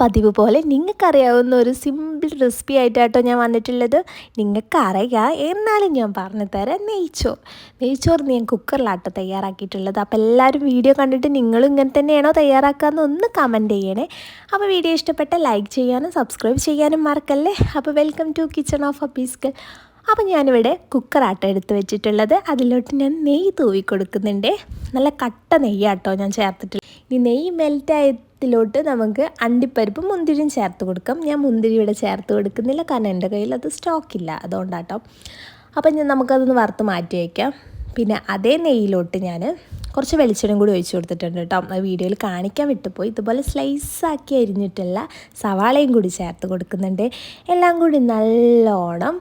പതിവ് പോലെ നിങ്ങൾക്കറിയാവുന്ന ഒരു സിമ്പിൾ റെസിപ്പി ആയിട്ടാട്ടോ ഞാൻ വന്നിട്ടുള്ളത്. നിങ്ങൾക്കറിയാം. എന്നാലും ഞാൻ പറഞ്ഞു തരാം. നെയ്ച്ചോർ നെയ്ച്ചോറ് ഞാൻ കുക്കറിലാട്ടോ തയ്യാറാക്കിയിട്ടുള്ളത്. അപ്പോൾ എല്ലാവരും വീഡിയോ കണ്ടിട്ട് നിങ്ങളും ഇങ്ങനെ തന്നെയാണോ തയ്യാറാക്കാമെന്ന് ഒന്ന് കമന്റ് ചെയ്യണേ. അപ്പോൾ വീഡിയോ ഇഷ്ടപ്പെട്ട ലൈക്ക് ചെയ്യാനും സബ്സ്ക്രൈബ് ചെയ്യാനും മറക്കല്ലേ? അപ്പോൾ വെൽക്കം ടു കിച്ചൺ ഓഫ് അബീസ്കൽ അപ്പോൾ ഞാനിവിടെ കുക്കറാട്ടോ എടുത്ത് വെച്ചിട്ടുള്ളത്. അതിലോട്ട് ഞാൻ നെയ്യ് തൂവി കൊടുക്കുന്നുണ്ട് നല്ല കട്ട നെയ്യാട്ടോ ഞാൻ ചേർത്തിട്ടുള്ളത്. ഈ നെയ്യ് മെൽറ്റായതിലോട്ട് നമുക്ക് അണ്ടിപ്പരിപ്പ് മുന്തിരിയും ചേർത്ത് കൊടുക്കാം. ഞാൻ മുന്തിരി ഇവിടെ ചേർത്ത് കൊടുക്കുന്നില്ല. കാരണം എന്റെ കയ്യിൽ അത് സ്റ്റോക്കില്ല അതുകൊണ്ടാട്ടോ. അപ്പം ഞാൻ നമുക്കതൊന്ന് വറുത്ത് മാറ്റി വയ്ക്കാം. പിന്നെ അതേ നെയ്യിലോട്ട് ഞാൻ കുറച്ച് വെളിച്ചെണ്ണയും കൂടി ഒഴിച്ചു കൊടുത്തിട്ടുണ്ട് കേട്ടോ. ആ വീഡിയോയിൽ കാണിക്കാൻ വിട്ടുപോയി. ഇതുപോലെ സ്ലൈസാക്കി അരിഞ്ഞിട്ടുള്ള സവാളയും കൂടി ചേർത്ത് കൊടുക്കുന്നുണ്ട്. എല്ലാം കൂടി നല്ലോണം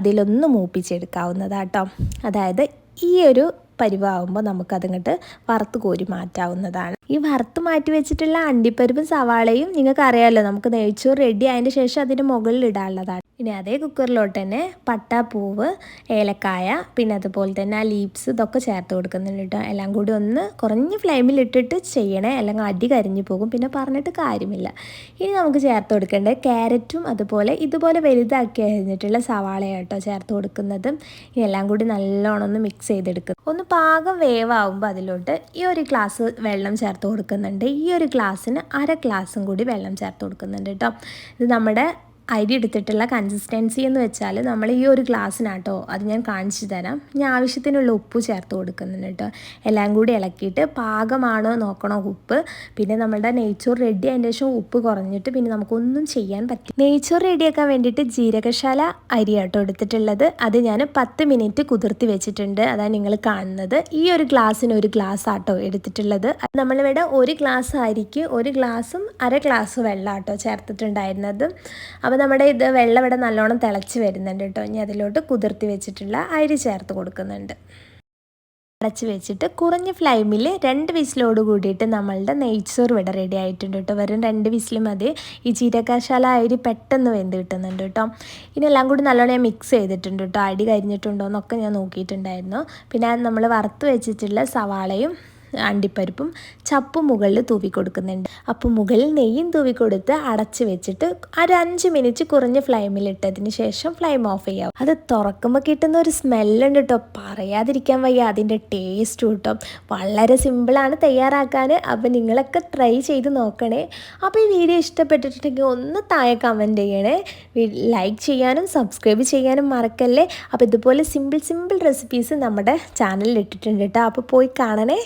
അതിലൊന്ന് മൂപ്പിച്ചെടുക്കാവുന്നതാട്ടോ അതായത് ഈ ഒരു പരിവാകുമ്പോൾ നമുക്കതങ്ങോട്ട് വറുത്ത് കോരി മാറ്റാവുന്നതാണ്. ഈ വറുത്ത് മാറ്റി വെച്ചിട്ടുള്ള അണ്ടിപ്പരിപ്പും സവാളയും നിങ്ങൾക്ക് അറിയാമല്ലോ നമുക്ക് നെയ്ച്ചോറ് റെഡി ആയതിന്റെ ശേഷം അതിന്റെ മുകളിൽ ഇടാനുള്ളതാണ്. ഇനി അതേ കുക്കറിലോട്ട് തന്നെ പട്ടാപ്പൂവ് പൂവ് ഏലക്കായ പിന്നെ അതുപോലെ തന്നെ ആ ലീപ്സ് ഇതൊക്കെ ചേർത്ത് കൊടുക്കുന്നുണ്ട് കേട്ടോ. എല്ലാം കൂടി ഒന്ന് കുറഞ്ഞ ഫ്ലെയിമിൽ ഇട്ടിട്ട് ചെയ്യണേ അല്ലെങ്കിൽ അടി കരിഞ്ഞു പോകും. പിന്നെ പറഞ്ഞിട്ട് കാര്യമില്ല. ഇനി നമുക്ക് ചേർത്ത് കൊടുക്കേണ്ടത് ക്യാരറ്റും അതുപോലെ ഇതുപോലെ വലുതാക്കി അരിഞ്ഞിട്ടുള്ള സവാള കേട്ടോ ചേർത്ത് കൊടുക്കുന്നത്. ഇനി എല്ലാം കൂടി നല്ലോണം ഒന്ന് മിക്സ് ചെയ്തെടുക്കും ഒന്ന് പാകം വേവാകുമ്പോൾ അതിലോട്ട് ഈ ഒരു ഗ്ലാസ് വെള്ളം ചേർത്ത് കൊടുക്കുന്നുണ്ട്. ഈ ഒരു ഗ്ലാസ്സിന് അര ഗ്ലാസ്സും കൂടി വെള്ളം ചേർത്ത് കൊടുക്കുന്നുണ്ട് കേട്ടോ ഇത് നമ്മുടെ അരി എടുത്തിട്ടുള്ള കൺസിസ്റ്റൻസി എന്ന് വെച്ചാൽ നമ്മൾ ഈ ഒരു ഗ്ലാസ്സിനാട്ടോ അത് ഞാൻ കാണിച്ചു തരാം. ഞാൻ ആവശ്യത്തിനുള്ള ഉപ്പ് ചേർത്ത് കൊടുക്കുന്നുണ്ട് എല്ലാം കൂടി ഇളക്കിയിട്ട് പാകമാണോ നോക്കണോ ഉപ്പ്. പിന്നെ നമ്മുടെ നെയ്ച്ചോറ് റെഡി അതിന്റെ ശേഷം ഉപ്പ് കുറഞ്ഞിട്ട് പിന്നെ നമുക്കൊന്നും ചെയ്യാൻ പറ്റും നെയ്ച്ചോറ് റെഡിയാക്കാൻ വേണ്ടിയിട്ട് ജീരകശാല അരി ആട്ടോ എടുത്തിട്ടുള്ളത്. അത് ഞാൻ പത്ത് മിനിറ്റ് കുതിർത്തി വെച്ചിട്ടുണ്ട്. അതാണ് നിങ്ങൾ കാണുന്നത്. ഈ ഒരു ഗ്ലാസ്സിന് ഒരു ഗ്ലാസ് ആട്ടോ എടുത്തിട്ടുള്ളത്. നമ്മളിവിടെ ഒരു ഗ്ലാസ് അരിക്ക് ഒരു ഗ്ലാസും അര ഗ്ലാസ് വെള്ളം ആട്ടോ ചേർത്തിട്ടുണ്ടായിരുന്നത് നമ്മുടെ ഇത് വെള്ളം ഇവിടെ നല്ലോണം തിളച്ച് വരുന്നുണ്ട് കേട്ടോ. ഇനി അതിലോട്ട് കുതിർത്തി വെച്ചിട്ടുള്ള അരി ചേർത്ത് കൊടുക്കുന്നുണ്ട്. അടച്ച് വെച്ചിട്ട് കുറഞ്ഞ ഫ്ലൈമിൽ രണ്ട് വിസിലോട് കൂടിയിട്ട് നമ്മളുടെ നെയ്ച്ചോറ് ഇവിടെ റെഡി ആയിട്ടുണ്ട് കേട്ടോ. വെറും രണ്ട് വിസിൽ മതി. ഈ ചീരക്കാശാല അരി പെട്ടെന്ന് വെന്ത് കിട്ടുന്നുണ്ട് കേട്ടോ. ഇനി കൂടി നല്ലോണം ഞാൻ മിക്സ് ചെയ്തിട്ടുണ്ട് കേട്ടോ. അടി കരിഞ്ഞിട്ടുണ്ടോ എന്നൊക്കെ ഞാൻ നോക്കിയിട്ടുണ്ടായിരുന്നു. പിന്നെ നമ്മൾ വറുത്ത് വെച്ചിട്ടുള്ള സവാളയും അണ്ടിപ്പരിപ്പും ചപ്പും മുകളിൽ തൂവി കൊടുക്കുന്നുണ്ട്. അപ്പോൾ മുകളിൽ നെയ്യും തൂവി കൊടുത്ത് അടച്ച് വെച്ചിട്ട് ഒരു അഞ്ച് മിനിറ്റ് കുറഞ്ഞ ഫ്ലെയിമിൽ ഇട്ടതിന് ശേഷം ഫ്ലെയിം ഓഫ് ചെയ്യാം. അത് തുറക്കുമ്പോൾ കിട്ടുന്ന ഒരു സ്മെല്ലുണ്ട് കേട്ടോ. പറയാതിരിക്കാൻ വയ്യ അതിന്റെ ടേസ്റ്റ് കേട്ടോ. വളരെ സിമ്പിളാണ് തയ്യാറാക്കാൻ. അപ്പോൾ നിങ്ങളൊക്കെ ട്രൈ ചെയ്ത് നോക്കണേ. അപ്പോൾ ഈ വീഡിയോ ഇഷ്ടപ്പെട്ടിട്ടുണ്ടെങ്കിൽ ഒന്ന് താഴെ കമന്റ് ചെയ്യണേ. ലൈക്ക് ചെയ്യാനും സബ്സ്ക്രൈബ് ചെയ്യാനും മറക്കല്ലേ. അപ്പോൾ ഇതുപോലെ സിമ്പിൾ സിമ്പിൾ റെസിപ്പീസ് നമ്മുടെ ചാനലിൽ ഇട്ടിട്ടുണ്ട് കേട്ടോ. അപ്പോൾ പോയി കാണണേ.